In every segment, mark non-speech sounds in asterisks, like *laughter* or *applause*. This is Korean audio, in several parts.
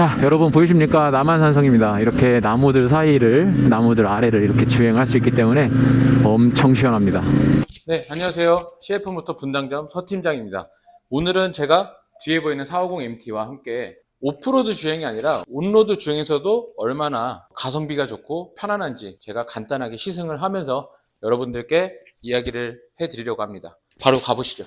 자, 여러분 보이십니까? 남한산성입니다. 이렇게 나무들 사이를, 나무들 아래를 이렇게 주행할 수 있기 때문에 엄청 시원합니다. 네, 안녕하세요. CF모터 분당점 서팀장입니다. 오늘은 제가 뒤에 보이는 450MT와 함께 오프로드 주행이 아니라 온로드 주행에서도 얼마나 가성비가 좋고 편안한지 제가 간단하게 시승을 하면서 여러분들께 이야기를 해드리려고 합니다. 바로 가보시죠.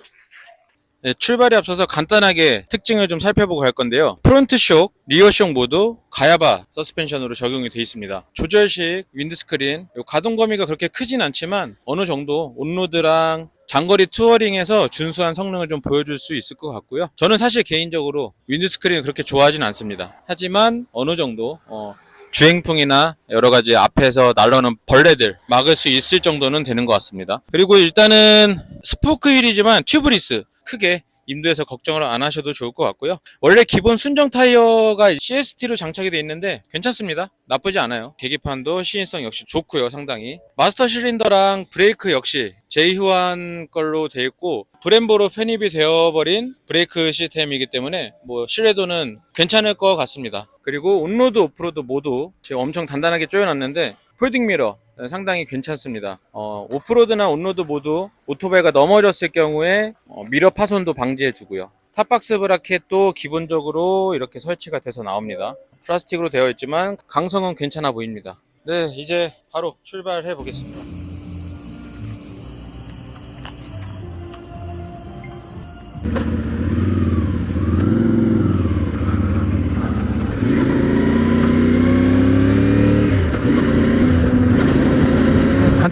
네, 출발에 앞서서 간단하게 특징을 좀 살펴보고 갈 건데요. 프론트 쇼, 리어 쇼 모두 가야바 서스펜션으로 적용이 되어 있습니다. 조절식 윈드스크린, 요 가동 범위가 그렇게 크진 않지만 어느 정도 온로드랑 장거리 투어링에서 준수한 성능을 좀 보여줄 수 있을 것 같고요. 저는 사실 개인적으로 윈드스크린을 그렇게 좋아하진 않습니다. 하지만 어느 정도 어, 주행풍이나 여러 가지 앞에서 날라오는 벌레들 막을 수 있을 정도는 되는 것 같습니다. 그리고 일단은 스포크 휠이지만 튜브리스 크게 임도에서 걱정을 안 하셔도 좋을 것 같고요. 원래 기본 순정 타이어가 CST로 장착이 되어 있는데 괜찮습니다. 나쁘지 않아요. 계기판도 시인성 역시 좋고요, 상당히. 마스터 실린더랑 브레이크 역시 제휴한 걸로 되어 있고 브em보로 편입이 되어버린 브레이크 시스템이기 때문에 뭐 신뢰도는 괜찮을 것 같습니다. 그리고 온로드, 오프로드 모두 지금 엄청 단단하게 조여놨는데 폴딩 미러 상당히 괜찮습니다. 어, 오프로드나 온로드 모두 오토바이가 넘어졌을 경우에 어, 미러 파손도 방지해 주고요. 탑박스 브라켓도 기본적으로 이렇게 설치가 돼서 나옵니다. 플라스틱으로 되어 있지만 강성은 괜찮아 보입니다. 네, 이제 바로 출발해 보겠습니다.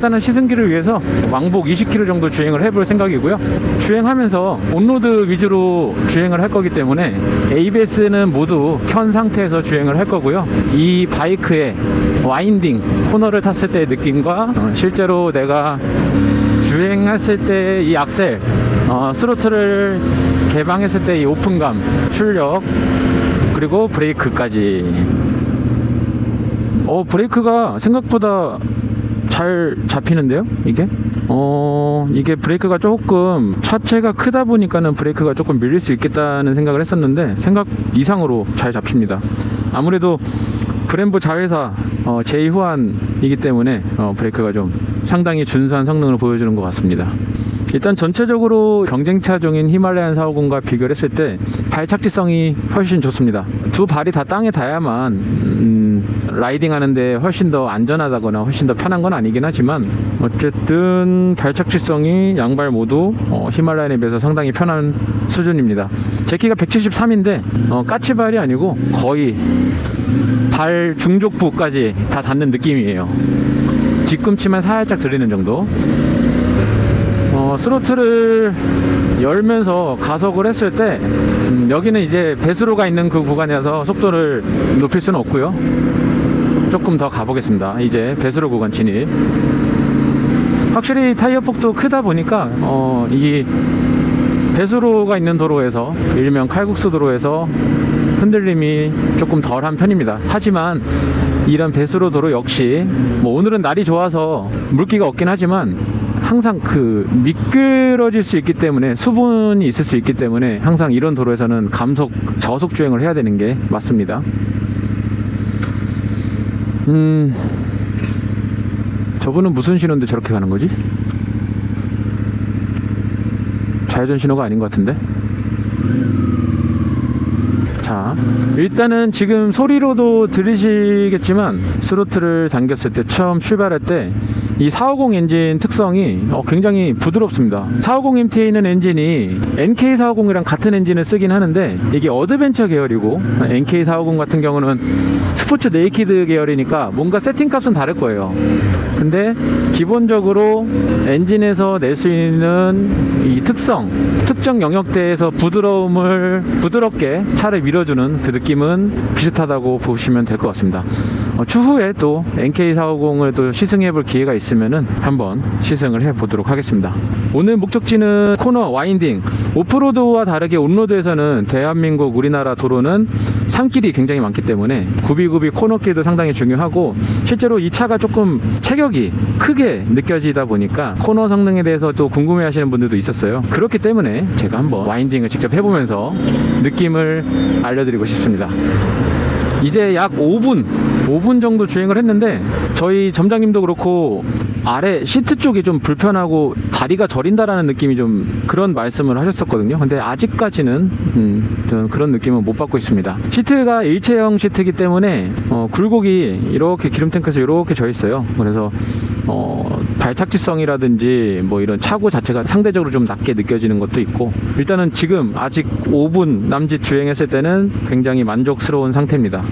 간단한 시승기를 위해서 왕복 20km 정도 주행을 해볼 생각이고요. 주행하면서 온로드 위주로 주행을 할 거기 때문에 ABS는 모두 켠 상태에서 주행을 할 거고요. 이 바이크의 와인딩 코너를 탔을 때의 느낌과 어, 실제로 내가 주행했을 때 이 악셀 어, 스로틀을 개방했을 때 이 오픈감 출력 그리고 브레이크까지 어 브레이크가 생각보다 잘 잡히는데요? 이게? 어 이게 브레이크가 조금 차체가 크다 보니까는 브레이크가 조금 밀릴 수 있겠다는 생각을 했었는데 생각 이상으로 잘 잡힙니다. 아무래도 브em보 자회사 어, 제이 후안이기 때문에 어, 브레이크가 좀 상당히 준수한 성능을 보여주는 것 같습니다 일단 전체적으로 경쟁차 종인 히말라얀 450과 비교를 했을 때 발 착지성이 훨씬 좋습니다. 두 발이 다 땅에 닿아야만 음, 라이딩 하는데 훨씬 더 안전하다거나 훨씬 더 편한 건 아니긴 하지만 어쨌든 발 착지성이 양발 모두 어, 히말라얀에 비해서 상당히 편한 수준입니다. 제 키가 173인데 어, 까치발이 아니고 거의 발 중족부까지 다 닿는 느낌이에요. 뒤꿈치만 살짝 들리는 정도. 어, 스로틀을 열면서 가속을 했을 때 음, 여기는 이제 배수로가 있는 그 구간이라서 속도를 높일 수는 없고요. 조금 더 가보겠습니다. 이제 배수로 구간 진입. 확실히 타이어 폭도 크다 보니까 어, 이 배수로가 있는 도로에서 일명 칼국수 도로에서 흔들림이 조금 덜한 편입니다. 하지만 이런 배수로 도로 역시 뭐 오늘은 날이 좋아서 물기가 없긴 하지만 항상 그 미끄러질 수 있기 때문에 수분이 있을 수 있기 때문에 항상 이런 도로에서는 감속 저속 주행을 해야 되는 게 맞습니다. 음 저분은 무슨 신호인데 저렇게 가는 거지? 좌회전 신호가 아닌 것 같은데. 자, 일단은 지금 소리로도 들으시겠지만 스로틀을 당겼을 때 처음 출발할 때 이 450 엔진 특성이 어, 굉장히 부드럽습니다. 450 MT는 엔진이 NK450이랑 같은 엔진을 쓰긴 하는데 이게 어드벤처 계열이고 NK450 같은 경우는 스포츠 네이키드 계열이니까 뭔가 세팅 값은 다를 거예요. 근데 기본적으로 엔진에서 낼 수 있는 이 특성, 특정 영역대에서 부드러움을 부드럽게 차를 밀어 주는 그 느낌은 비슷하다고 보시면 될 것 같습니다. 어, 추후에 또 NK450을 또 시승해 볼 기회가 있으면은 한번 시승을 해 보도록 하겠습니다. 오늘 목적지는 코너 와인딩. 오프로드와 다르게 온로드에서는 대한민국 우리나라 도로는 산길이 굉장히 많기 때문에 구비구비 코너길도 상당히 중요하고 실제로 이 차가 조금 체격이 크게 느껴지다 보니까 코너 성능에 대해서 또 궁금해 하시는 분들도 있었어요. 그렇기 때문에 제가 한번 와인딩을 직접 해보면서 느낌을 알려드리고 싶습니다. 이제 약 5분, 5분 정도 주행을 했는데 저희 점장님도 그렇고 아래 시트 쪽이 좀 불편하고 다리가 저린다라는 느낌이 좀 그런 말씀을 하셨었거든요. 근데 아직까지는 음, 저는 그런 느낌은 못 받고 있습니다. 시트가 일체형 시트이기 때문에 어, 굴곡이 이렇게 기름 탱크에서 이렇게 져 있어요. 그래서 어, 발착지성이라든지 뭐 이런 차고 자체가 상대적으로 좀 낮게 느껴지는 것도 있고 일단은 지금 아직 5분 남짓 주행했을 때는 굉장히 만족스러운 상태입니다.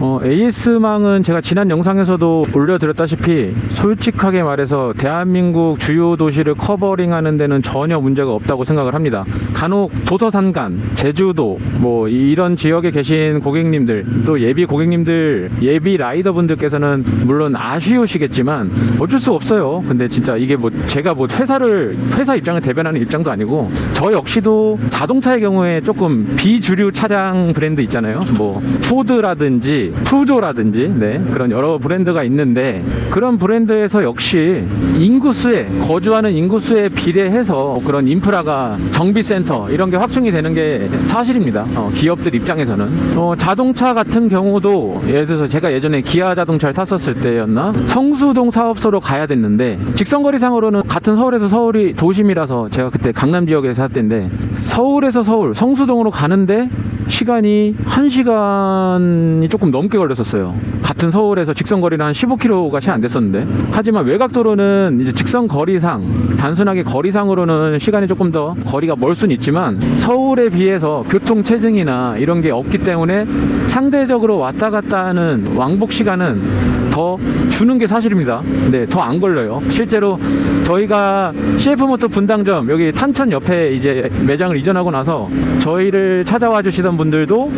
어, AS망은 제가 지난 영상에서도 올려드렸다시피 솔직하게 말해서 대한민국 주요 도시를 커버링하는 데는 전혀 문제가 없다고 생각을 합니다. 간혹 도서산간, 제주도 뭐 이런 지역에 계신 고객님들 또 예비 고객님들 예비 라이더 분들께서는 물론 아쉬우시겠지만 어쩔 수 없어요. 근데 진짜 이게 뭐 제가 뭐 회사를 회사 입장을 대변하는 입장도 아니고 저 역시도 자동차의 경우에 조금 비주류 차량 브랜드 있잖아요. 뭐 포드라든지 푸조라든지 네, 그런 여러 브랜드가 있는데 그런 브랜드에서 역시 인구수에 거주하는 인구수에 비례해서 그런 인프라가 정비센터 이런 게 확충이 되는 게 사실입니다. 어, 기업들 입장에서는 어, 자동차 같은 경우도 예를 들어서 제가 예전에 기아 자동차를 탔었을 때였나 성수동 사업소로 가야 됐는데 직선거리상으로는 같은 서울에서 서울이 도심이라서 제가 그때 강남 지역에 살 때인데 서울에서 서울 성수동으로 가는데 시간이 1시간이 조금 넘게 걸렸었어요. 같은 서울에서 직선 거리는 한 15km가 채 안 됐었는데. 하지만 외곽도로는 이제 직선 거리상, 단순하게 거리상으로는 시간이 조금 더 거리가 멀 수는 있지만 서울에 비해서 교통 체증이나 이런 게 없기 때문에 상대적으로 왔다 갔다 하는 왕복 시간은 더 주는 게 사실입니다. 네, 더 안 걸려요. 실제로 저희가 CF모터 분당점 여기 탄천 옆에 이제 매장을 이전하고 나서 저희를 찾아와 주시던 분들도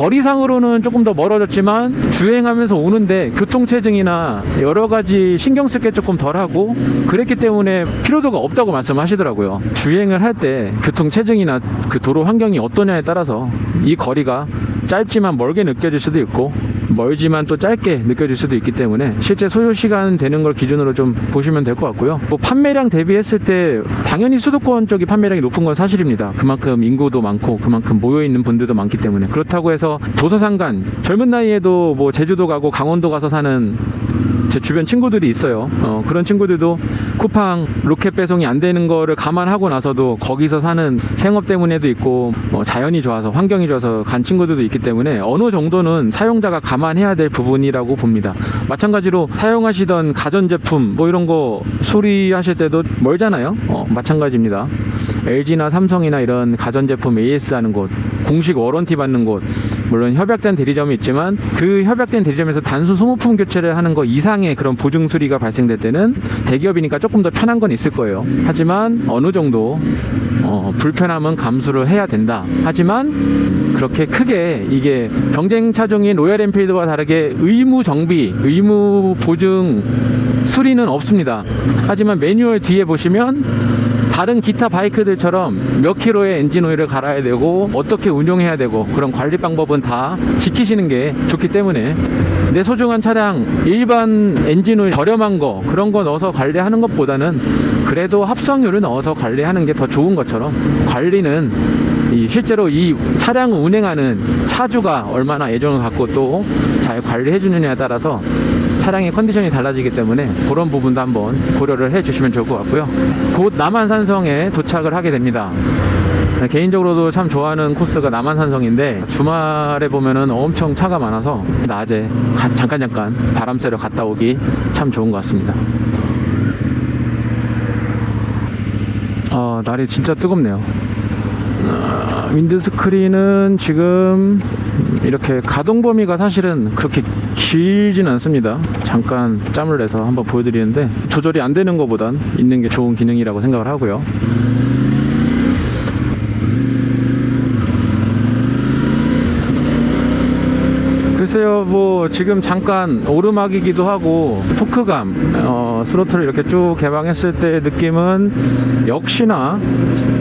거리상으로는 조금 더 멀어졌지만 주행하면서 오는데 교통체증이나 여러 가지 신경 쓸 게 조금 덜하고 그랬기 때문에 피로도가 없다고 말씀하시더라고요. 주행을 할 때 교통체증이나 그 도로 환경이 어떠냐에 따라서 이 거리가 짧지만 멀게 느껴질 수도 있고 멀지만 또 짧게 느껴질 수도 있기 때문에 실제 소요 시간 되는 걸 기준으로 좀 보시면 될 것 같고요. 뭐 판매량 대비했을 때 당연히 수도권 쪽이 판매량이 높은 건 사실입니다. 그만큼 인구도 많고 그만큼 모여 있는 분들도 많기 때문에 그렇다고 해서 도서상간 젊은 나이에도 뭐 제주도 가고 강원도 가서 사는 제 주변 친구들이 있어요. 어, 그런 친구들도 쿠팡 로켓 배송이 안 되는 거를 감안하고 나서도 거기서 사는 생업 때문에도 있고 뭐 자연이 좋아서 환경이 좋아서 간 친구들도 있기 때문에 어느 정도는 사용자가 감안해야 될 부분이라고 봅니다. 마찬가지로 사용하시던 가전제품 뭐 이런 거 수리하실 때도 멀잖아요. 어, 마찬가지입니다. LG나 삼성이나 이런 가전제품 AS 하는 곳, 공식 워런티 받는 곳, 물론 협약된 대리점이 있지만 그 협약된 대리점에서 단순 소모품 교체를 하는 거 이상의 그런 보증 수리가 발생될 때는 대기업이니까 조금 더 편한 건 있을 거예요. 하지만 어느 정도 어, 불편함은 감수를 해야 된다. 하지만 그렇게 크게 이게 경쟁 차종인 로얄 엔필드와 다르게 의무 정비, 의무 보증 수리는 없습니다. 하지만 매뉴얼 뒤에 보시면 다른 기타 바이크들처럼 몇 킬로의 엔진 오일을 갈아야 되고 어떻게 운용해야 되고 그런 관리 방법은 다 지키시는 게 좋기 때문에 내 소중한 차량 일반 엔진 오일 저렴한 거 그런 거 넣어서 관리하는 것보다는 그래도 합성유를 넣어서 관리하는 게 더 좋은 것처럼 관리는 이 실제로 이 차량을 운행하는 차주가 얼마나 애정을 갖고 또 잘 관리해 주느냐에 따라서 차량의 컨디션이 달라지기 때문에 그런 부분도 한번 고려를 해 주시면 좋을 것 같고요. 곧 남한산성에 도착을 하게 됩니다. 네, 개인적으로도 참 좋아하는 코스가 남한산성인데 주말에 보면은 엄청 차가 많아서 낮에 가- 잠깐 잠깐 바람 쐬러 갔다 오기 참 좋은 것 같습니다. 아 날이 진짜 뜨겁네요. 아, 윈드 스크린은 지금 이렇게 가동 범위가 사실은 그렇게 길진 않습니다. 잠깐 짬을 내서 한번 보여드리는데 조절이 안 되는 것보단 있는 게 좋은 기능이라고 생각을 하고요. 글쎄요, 뭐 지금 잠깐 오르막이기도 하고 토크감, 어, 스로틀을 이렇게 쭉 개방했을 때 느낌은 역시나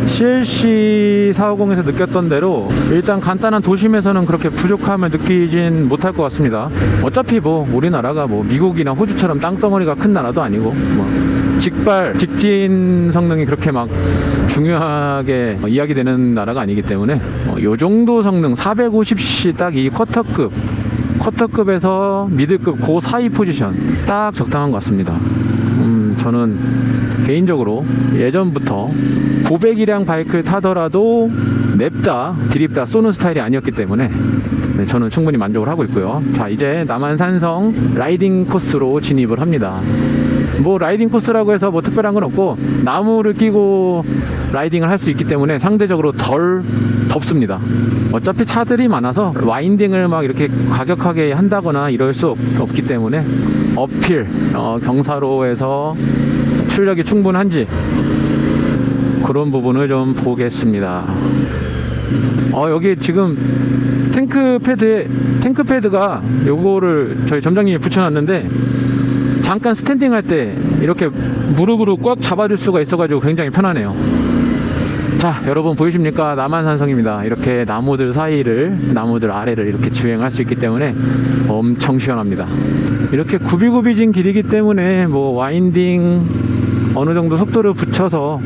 CLC 450에서 느꼈던 대로 일단 간단한 도심에서는 그렇게 부족함을 느끼진 못할 것 같습니다. 어차피 뭐 우리나라가 뭐 미국이나 호주처럼 땅덩어리가 큰 나라도 아니고 뭐 직발, 직진 성능이 그렇게 막 중요하게 이야기되는 나라가 아니기 때문에 어, 요 정도 성능 450cc 딱이 쿼터급 쿼터급에서 미드급 그 사이 포지션 딱 적당한 것 같습니다. 음, 저는 개인적으로 예전부터 900이량 바이크를 타더라도 냅다 드립다 쏘는 스타일이 아니었기 때문에 네, 저는 충분히 만족을 하고 있고요. 자 이제 남한산성 라이딩 코스로 진입을 합니다. 뭐 라이딩 코스라고 해서 뭐 특별한 건 없고 나무를 끼고 라이딩을 할 수 있기 때문에 상대적으로 덜 덥습니다. 어차피 차들이 많아서 와인딩을 막 이렇게 과격하게 한다거나 이럴 수 없, 없기 때문에 어필 어, 경사로에서 출력이 충분한지 그런 부분을 좀 보겠습니다. 어 여기 지금 탱크 패드에 탱크 패드가 요거를 저희 점장님이 붙여놨는데 잠깐 스탠딩 할 때 이렇게 무릎으로 꽉 잡아줄 수가 있어가지고 굉장히 편하네요. 자, 여러분 보이십니까? 남한산성입니다. 이렇게 나무들 사이를, 나무들 아래를 이렇게 주행할 수 있기 때문에 엄청 시원합니다. 이렇게 굽이굽이진 길이기 때문에 뭐 와인딩 어느 정도 속도를 붙여서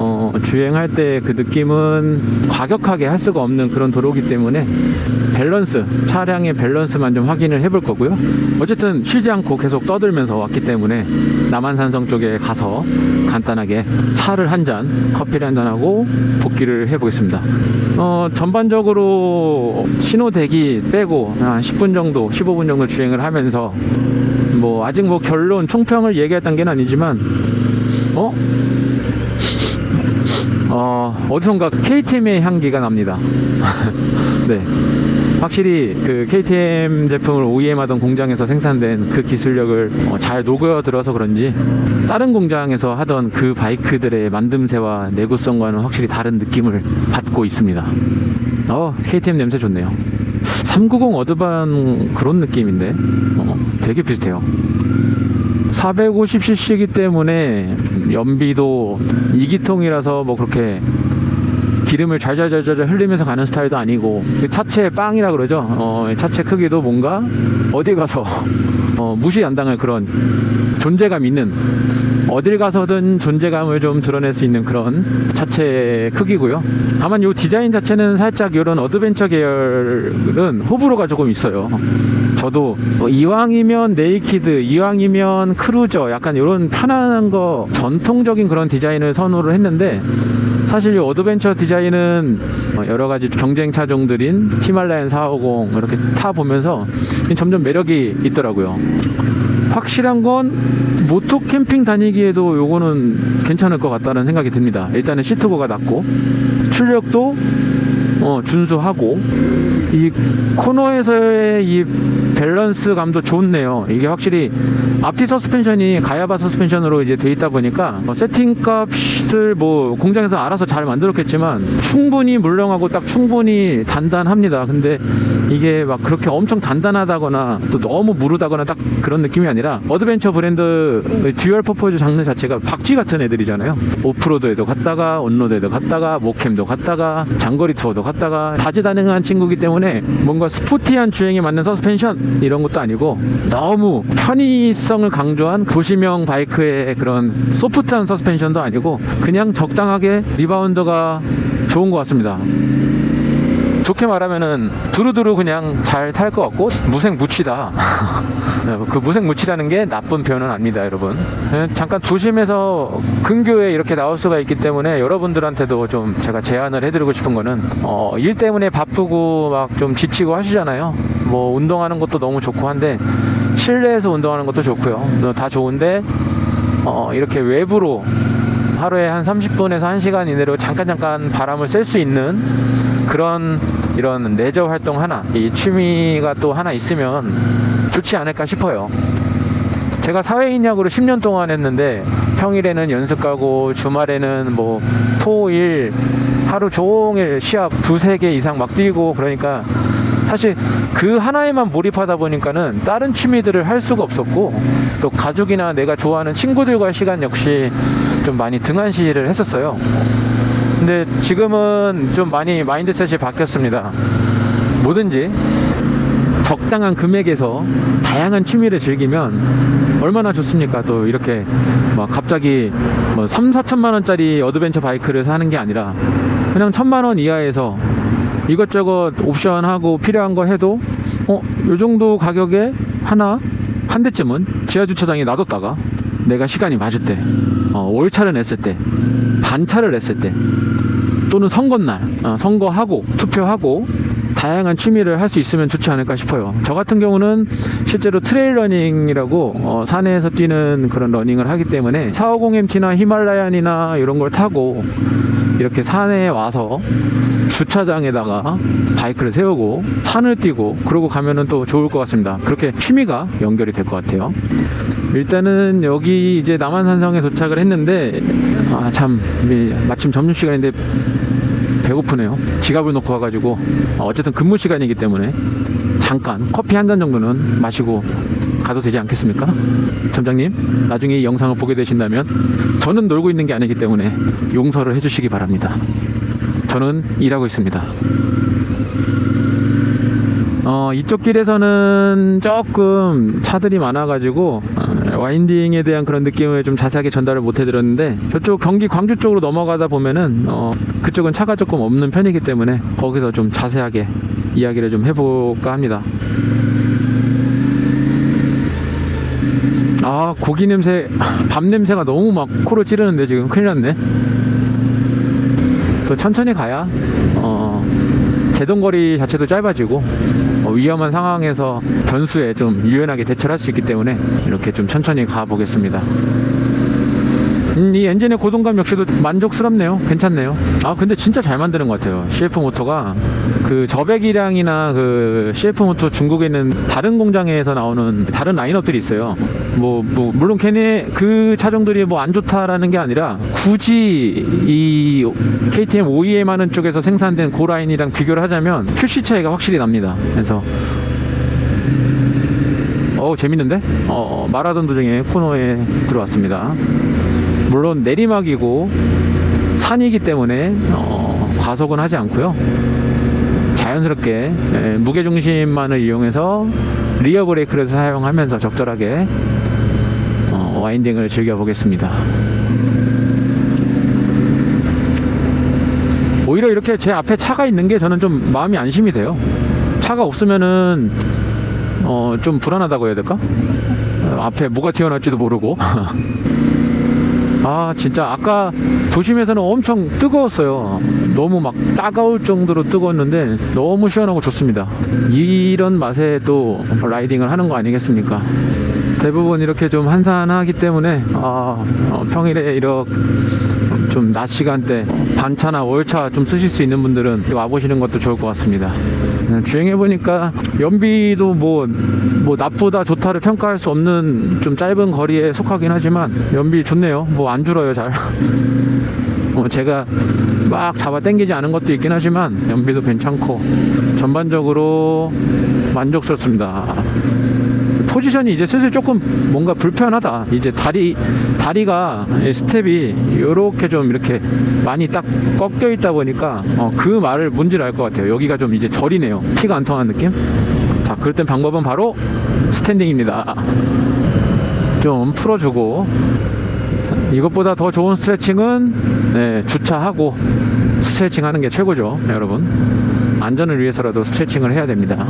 어, 주행할 때 그 느낌은 과격하게 할 수가 없는 그런 도로기 때문에 밸런스, 차량의 밸런스만 좀 확인을 해볼 거고요. 어쨌든 쉬지 않고 계속 떠들면서 왔기 때문에 남한산성 쪽에 가서 간단하게 차를 한 잔, 커피를 한 잔하고 복귀를 해보겠습니다. 어, 전반적으로 신호 대기 빼고 한 10분 정도, 15분 정도 주행을 하면서 뭐 아직 뭐 결론, 총평을 얘기할 단계는 아니지만 어? 어, 어디선가 KTM의 향기가 납니다. *laughs* 네. 확실히 그 KTM 제품을 OEM하던 공장에서 생산된 그 기술력을 어, 잘 녹여들어서 그런지 다른 공장에서 하던 그 바이크들의 만듦새와 내구성과는 확실히 다른 느낌을 받고 있습니다. 어, KTM 냄새 좋네요. 390 어드반 그런 느낌인데 어, 되게 비슷해요. 450cc이기 때문에 연비도 2기통이라서 뭐 그렇게 기름을 잘잘잘잘 흘리면서 가는 스타일도 아니고 그 차체 빵이라 그러죠. 어, 차체 크기도 뭔가 어디 가서 어, 무시 안 당할 그런 존재감 있는 어딜 가서든 존재감을 좀 드러낼 수 있는 그런 차체 크기고요. 다만 이 디자인 자체는 살짝 이런 어드벤처 계열은 호불호가 조금 있어요. 저도 뭐 이왕이면 네이키드, 이왕이면 크루저, 약간 이런 편안한 거 전통적인 그런 디자인을 선호를 했는데 사실 이 어드벤처 디자인은 어, 여러 가지 경쟁 차종들인 히말라얀 450 이렇게 타 보면서 점점 매력이 있더라고요. 확실한 건 모토 캠핑 다니기에도 요거는 괜찮을 것 같다는 생각이 듭니다. 일단은 시트고가 낮고 출력도 어, 준수하고 이 코너에서의 이 밸런스 감도 좋네요. 이게 확실히 앞뒤 서스펜션이 가야바 서스펜션으로 이제 돼 있다 보니까 어, 세팅 값을 뭐 공장에서 알아서 잘 만들었겠지만 충분히 물렁하고 딱 충분히 단단합니다. 근데 이게 막 그렇게 엄청 단단하다거나 또 너무 무르다거나 딱 그런 느낌이 아니라 어드벤처 브랜드 듀얼 퍼포즈 장르 자체가 박쥐 같은 애들이잖아요. 오프로드에도 갔다가 온로드에도 갔다가 모캠도 갔다가 장거리 투어도 갔다가 다재다능한 친구기 때문에 뭔가 스포티한 주행에 맞는 서스펜션 이런 것도 아니고 너무 편의성을 강조한 도시명 바이크의 그런 소프트한 서스펜션도 아니고 그냥 적당하게 리바운드가 좋은 것 같습니다. 좋게 말하면은 두루두루 그냥 잘 탈 것 같고 무색무취다. *laughs* 네, 그 무색무취라는 게 나쁜 표현은 아닙니다, 여러분. 네, 잠깐 도심에서 근교에 이렇게 나올 수가 있기 때문에 여러분들한테도 좀 제가 제안을 해드리고 싶은 거는 어, 일 때문에 바쁘고 막 좀 지치고 하시잖아요. 뭐 운동하는 것도 너무 좋고 한데 실내에서 운동하는 것도 좋고요. 다 좋은데 어, 이렇게 외부로 하루에 한 30분에서 1시간 이내로 잠깐 잠깐 바람을 쐴 수 있는 그런 이런 레저 활동 하나, 이 취미가 또 하나 있으면 좋지 않을까 싶어요. 제가 사회인 약으로 10년 동안 했는데 평일에는 연습 가고 주말에는 뭐 토일 하루 종일 시합 두세 개 이상 막 뛰고 그러니까 사실 그 하나에만 몰입하다 보니까는 다른 취미들을 할 수가 없었고 또 가족이나 내가 좋아하는 친구들과의 시간 역시 좀 많이 등한시를 했었어요. 근데 지금은 좀 많이 마인드셋이 바뀌었습니다. 뭐든지 적당한 금액에서 다양한 취미를 즐기면 얼마나 좋습니까? 또 이렇게 막 갑자기 뭐 3, 4천만 원짜리 어드벤처 바이크를 사는 게 아니라 그냥 천만 원 이하에서 이것저것 옵션하고 필요한 거 해도 어, 요 정도 가격에 하나 한 대쯤은 지하 주차장에 놔뒀다가 내가 시간이 맞을 때 어, 월차를 냈을 때 반차를 냈을 때 또는 선거날 어, 선거하고 투표하고 다양한 취미를 할 수 있으면 좋지 않을까 싶어요. 저 같은 경우는 실제로 트레일 러닝이라고 어, 산에서 뛰는 그런 러닝을 하기 때문에 450MT나 히말라얀이나 이런 걸 타고 이렇게 산에 와서 주차장에다가 바이크를 세우고 산을 뛰고 그러고 가면은 또 좋을 것 같습니다. 그렇게 취미가 연결이 될 것 같아요. 일단은 여기 이제 남한산성에 도착을 했는데 아 참 마침 점심 시간인데 배고프네요. 지갑을 놓고 와가지고 어, 어쨌든 근무 시간이기 때문에 잠깐 커피 한 잔 정도는 마시고 가도 되지 않겠습니까? 점장님 나중에 이 영상을 보게 되신다면 저는 놀고 있는 게 아니기 때문에 용서를 해주시기 바랍니다. 저는 일하고 있습니다. 어, 이쪽 길에서는 조금 차들이 많아가지고 어, 와인딩에 대한 그런 느낌을 좀 자세하게 전달을 못 해드렸는데 저쪽 경기 광주 쪽으로 넘어가다 보면은 어, 그쪽은 차가 조금 없는 편이기 때문에 거기서 좀 자세하게 이야기를 좀 해볼까 합니다. 아 고기 냄새, 밥 냄새가 너무 막 코를 찌르는데 지금 큰일 났네. 또 천천히 가야 어, 제동거리 자체도 짧아지고 어, 위험한 상황에서 변수에 좀 유연하게 대처를 할 수 있기 때문에 이렇게 좀 천천히 가보겠습니다. 음, 이 엔진의 고동감 역시도 만족스럽네요. 괜찮네요. 아 근데 진짜 잘 만드는 것 같아요. CF 모터가 그 저배기량이나 그 CF 모터 중국에 있는 다른 공장에서 나오는 다른 라인업들이 있어요. 뭐, 뭐 물론 걔네 그 차종들이 뭐 안 좋다라는 게 아니라 굳이 이 KTM OEM 하는 쪽에서 생산된 고 라인이랑 비교를 하자면 QC 차이가 확실히 납니다. 그래서 어 재밌는데? 어 마라톤 도중에 코너에 들어왔습니다. 물론 내리막이고 산이기 때문에 어, 과속은 하지 않고요. 자연스럽게 에, 무게 중심만을 이용해서 리어 브레이크를 사용하면서 적절하게 어, 와인딩을 즐겨 보겠습니다. 오히려 이렇게 제 앞에 차가 있는 게 저는 좀 마음이 안심이 돼요. 차가 없으면은 어, 좀 불안하다고 해야 될까? 어, 앞에 뭐가 튀어나올지도 모르고. *laughs* 아 진짜 아까 도심에서는 엄청 뜨거웠어요. 너무 막 따가울 정도로 뜨거웠는데 너무 시원하고 좋습니다. 이런 맛에 또 라이딩을 하는 거 아니겠습니까 대부분 이렇게 좀 한산하기 때문에 아, 어, 평일에 이렇게 좀 낮 시간대 반차나 월차 좀 쓰실 수 있는 분들은 와보시는 것도 좋을 것 같습니다. 음, 주행해보니까 연비도 뭐, 뭐 낮보다 좋다를 평가할 수 없는 좀 짧은 거리에 속하긴 하지만 연비 좋네요. 뭐 안 줄어요 잘. 어, *laughs* 제가 막 잡아 당기지 않은 것도 있긴 하지만 연비도 괜찮고 전반적으로 만족스럽습니다 포지션이 이제 슬슬 조금 뭔가 불편하다. 이제 다리 다리가 이 스텝이 이렇게 좀 이렇게 많이 딱 꺾여 있다 보니까 어, 그 말을 뭔지를 알 것 같아요. 여기가 좀 이제 저리네요. 피가 안 통하는 느낌. 자, 그럴 땐 방법은 바로 스탠딩입니다. 좀 풀어주고 이것보다 더 좋은 스트레칭은 네, 주차하고 스트레칭 하는 게 최고죠, 네, 여러분. 안전을 위해서라도 스트레칭을 해야 됩니다.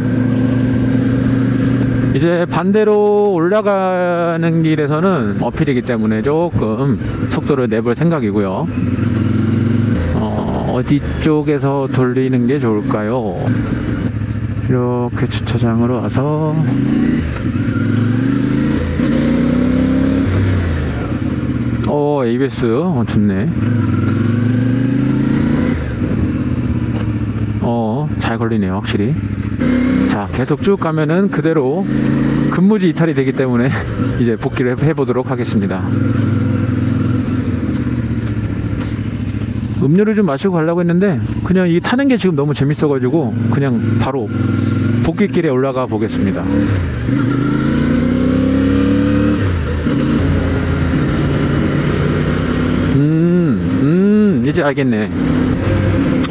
이제 반대로 올라가는 길에서는 어필이기 때문에 조금 속도를 내볼 생각이고요. 어, 어디 쪽에서 돌리는 게 좋을까요? 이렇게 주차장으로 와서 어 ABS 어, 좋네. 어, 잘 걸리네요, 확실히. 자, 계속 쭉 가면은 그대로 근무지 이탈이 되기 때문에 *laughs* 이제 복귀를 해- 해보도록 하겠습니다. 음료를 좀 마시고 가려고 했는데 그냥 이 타는 게 지금 너무 재밌어 가지고 그냥 바로 복귀길에 올라가 보겠습니다. 음, 음, 이제 알겠네.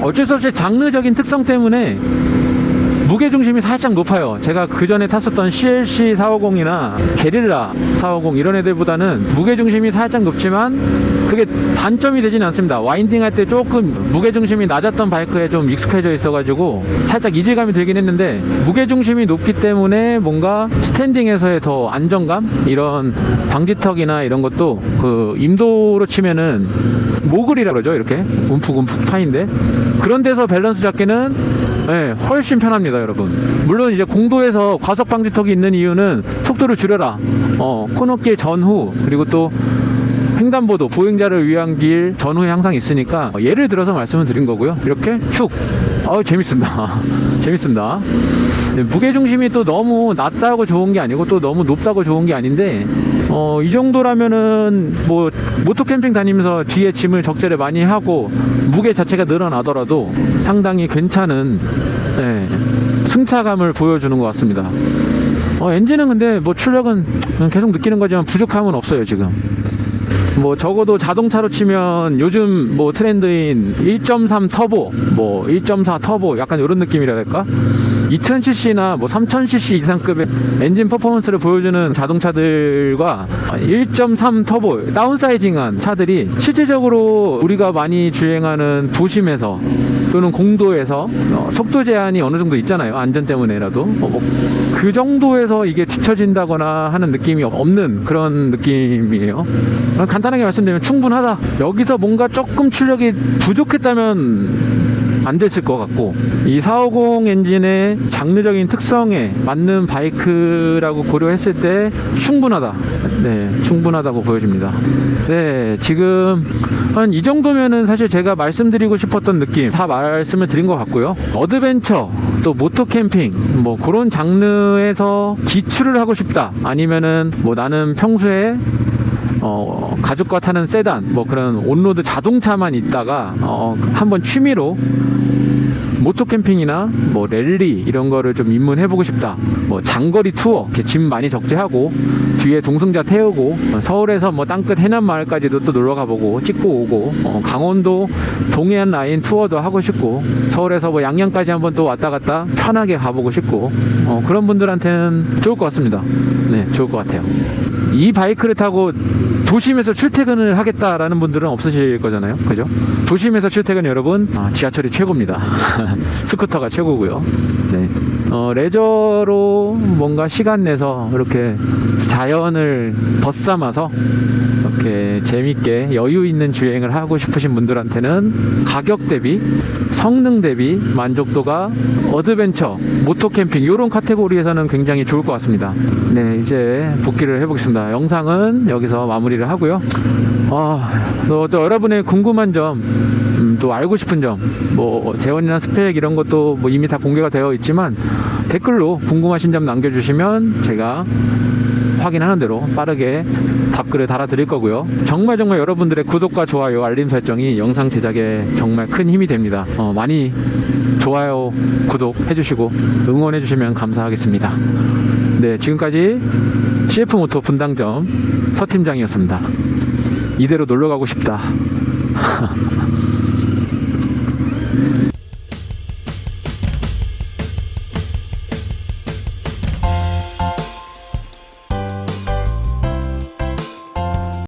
어쩔 수 없이 장르적인 특성 때문에 무게 중심이 살짝 높아요. 제가 그 전에 탔었던 CLC 450이나 게릴라 450 이런 애들보다는 무게 중심이 살짝 높지만 그게 단점이 되지는 않습니다. 와인딩 할 때 조금 무게 중심이 낮았던 바이크에 좀 익숙해져 있어가지고 살짝 이질감이 들긴 했는데 무게 중심이 높기 때문에 뭔가 스탠딩에서의 더 안정감 이런 방지턱이나 이런 것도 그 임도로 치면은 모글이라 그러죠 이렇게 움푹움푹 파인데 그런 데서 밸런스 잡기는 네, 훨씬 편합니다, 여러분. 물론 이제 공도에서 과속 방지턱이 있는 이유는 속도를 줄여라. 어, 코너길 전후 그리고 또 횡단보도 보행자를 위한 길 전후에 항상 있으니까 예를 들어서 말씀을 드린 거고요. 이렇게 축. 어 재밌습니다. *laughs* 재밌습니다. 네, 무게 중심이 또 너무 낮다고 좋은 게 아니고 또 너무 높다고 좋은 게 아닌데 어, 이 정도라면은 뭐 모토 캠핑 다니면서 뒤에 짐을 적재를 많이 하고 무게 자체가 늘어나더라도 상당히 괜찮은 예, 승차감을 보여주는 것 같습니다. 어, 엔진은 근데 뭐 출력은 계속 느끼는 거지만 부족함은 없어요 지금. 뭐 적어도 자동차로 치면 요즘 뭐 트렌드인 1.3 터보, 뭐 1.4 터보 약간 이런 느낌이라 할까? 2000cc나 뭐 3000cc 이상급의 엔진 퍼포먼스를 보여주는 자동차들과 1.3 터보 다운사이징한 차들이 실질적으로 우리가 많이 주행하는 도심에서 또는 공도에서 어, 속도 제한이 어느 정도 있잖아요. 안전 때문에라도 어, 뭐그 정도에서 이게 뒤처진다거나 하는 느낌이 없는 그런 느낌이에요. 그냥 간단하게 말씀드리면 충분하다. 여기서 뭔가 조금 출력이 부족했다면 안 됐을 것 같고 이 450 엔진의 장르적인 특성에 맞는 바이크라고 고려했을 때 충분하다. 네, 충분하다고 보여집니다. 네, 지금 한 이 정도면은 사실 제가 말씀드리고 싶었던 느낌 다 말씀을 드린 것 같고요. 어드벤처 또 모토 캠핑 뭐 그런 장르에서 기출을 하고 싶다. 아니면은 뭐 나는 평소에 어, 가족과 타는 세단, 뭐 그런 온로드 자동차만 있다가 어, 한번 취미로 모토 캠핑이나 뭐 랠리 이런 거를 좀 입문해보고 싶다. 뭐 장거리 투어, 이렇게 짐 많이 적재하고 뒤에 동승자 태우고 어, 서울에서 뭐 땅끝 해남 마을까지도 또 놀러 가보고 찍고 오고 어, 강원도 동해안 라인 투어도 하고 싶고 서울에서 뭐 양양까지 한번 또 왔다 갔다 편하게 가보고 싶고 어, 그런 분들한테는 좋을 것 같습니다. 네, 좋을 것 같아요. 이 바이크를 타고 도심에서 출퇴근을 하겠다라는 분들은 없으실 거잖아요. 그죠? 도심에서 출퇴근 여러분, 아, 지하철이 최고입니다. *laughs* 스쿠터가 최고고요. 네. 어, 레저로 뭔가 시간 내서 이렇게 자연을 벗삼아서 이렇게 재밌게 여유 있는 주행을 하고 싶으신 분들한테는 가격 대비, 성능 대비 만족도가 어드벤처, 모토 캠핑 이런 카테고리에서는 굉장히 좋을 것 같습니다. 네, 이제 복귀를 해보겠습니다. 영상은 여기서 마무리를 하고요. 아, 또, 또 여러분의 궁금한 점, 음, 또 알고 싶은 점, 뭐 재원이나 스펙 이런 것도 뭐 이미 다 공개가 되어 있지만 댓글로 궁금하신 점 남겨주시면 제가 확인하는 대로 빠르게 답글을 달아드릴 거고요. 정말 정말 여러분들의 구독과 좋아요, 알림 설정이 영상 제작에 정말 큰 힘이 됩니다. 어, 많이 좋아요, 구독 해주시고 응원해주시면 감사하겠습니다. 네, 지금까지 CF 모토 분당점 서 팀장이었습니다. 이대로 놀러 가고 싶다. *laughs*